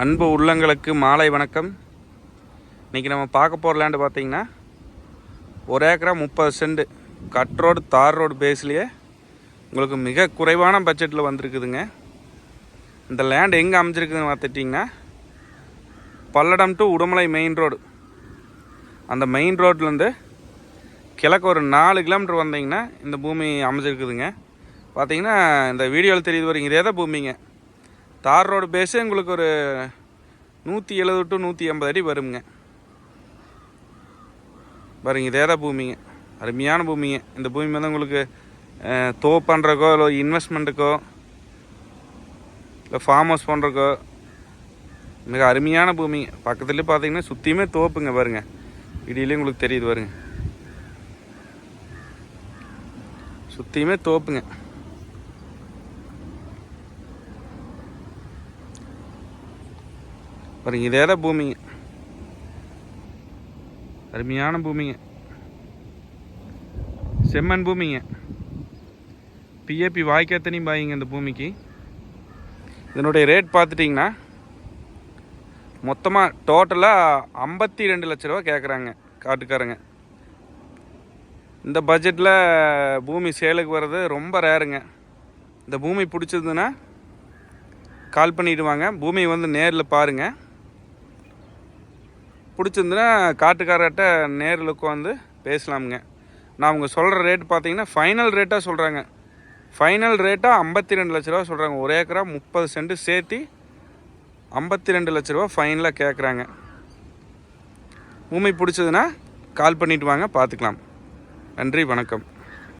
அன்பு உள்ளங்களுக்கு மாலை வணக்கம். இன்றைக்கி நம்ம பார்க்க போகிற லேண்டு பார்த்தீங்கன்னா ஒரு ஏக்கரா முப்பது cent cut road tar road பேஸ்லேயே உங்களுக்கு மிக குறைவான பட்ஜெட்டில் வந்திருக்குதுங்க. இந்த லேண்ட் எங்கே அமைஞ்சிருக்குதுன்னு பார்த்துட்டிங்கன்னா Palladam to Udumalai main road அந்த மெயின் ரோட்லேருந்து கிழக்கு ஒரு நாலு கிலோமீட்டர் வந்தீங்கன்னா இந்த பூமி அமைஞ்சிருக்குதுங்க. பார்த்தீங்கன்னா இந்த வீடியோவில் தெரியுது வரீங்க இதே தான் பூமிங்க. தார் ரோடு பேஸு உங்களுக்கு ஒரு நூற்றி எழுபது டு நூற்றி எண்பது அடி வருங்க பாருங்க இதே தான் பூமிங்க. அருமையான பூமிங்க. இந்த பூமி வந்து உங்களுக்கு தோ பண்ணுறக்கோ இல்லை இன்வெஸ்ட்மெண்ட்டுக்கோ இல்லை ஃபார்ம் ஹவுஸ் பண்ணுறக்கோ மிக அருமையான பூமிங்க. பக்கத்துலேயே பார்த்தீங்கன்னா சுற்றியுமே தோப்புங்க பாருங்க. இடியிலே உங்களுக்கு தெரியுது பாருங்க. சுற்றியுமே தோப்புங்க. பாருங்க இதே தான் பூமிங்க. அருமையான பூமிங்க. செம்மண் பூமிங்க. பிஏபி வாய்க்காத்தனி பாயிங்க இந்த பூமிக்கு. இதனுடைய ரேட் பார்த்துட்டிங்கன்னா மொத்தமாக டோட்டலாக ஐம்பத்தி ரெண்டு லட்ச ரூபா கேட்குறாங்க காட்டுக்காரங்க. இந்த பட்ஜெட்டில் பூமி சேலுக்கு வர்றது ரொம்ப ரேருங்க இந்த பூமி பிடிச்சதுன்னா கால் பண்ணிவிடுவாங்க பூமியை வந்து நேரில் பாருங்கள் பிடிச்சிருந்துன்னா காட்டுக்காரர்கிட்ட நேரில் உட்காந்து பேசலாமுங்க. நான் அவங்க சொல்கிற ரேட் பார்த்தீங்கன்னா ஃபைனல் ரேட்டாக சொல்கிறாங்க ஃபைனல் ரேட்டாக ஐம்பத்தி ரெண்டு லட்ச ரூபா சொல்கிறாங்க ஒரு ஏக்கரா முப்பது சென்ட் சேர்த்தி ஐம்பத்தி ரெண்டு லட்ச ரூபா ஃபைனலாக கேட்குறாங்க பூமி பிடிச்சதுன்னா கால் பண்ணிவிட்டு வாங்க பார்த்துக்கலாம் நன்றி வணக்கம்.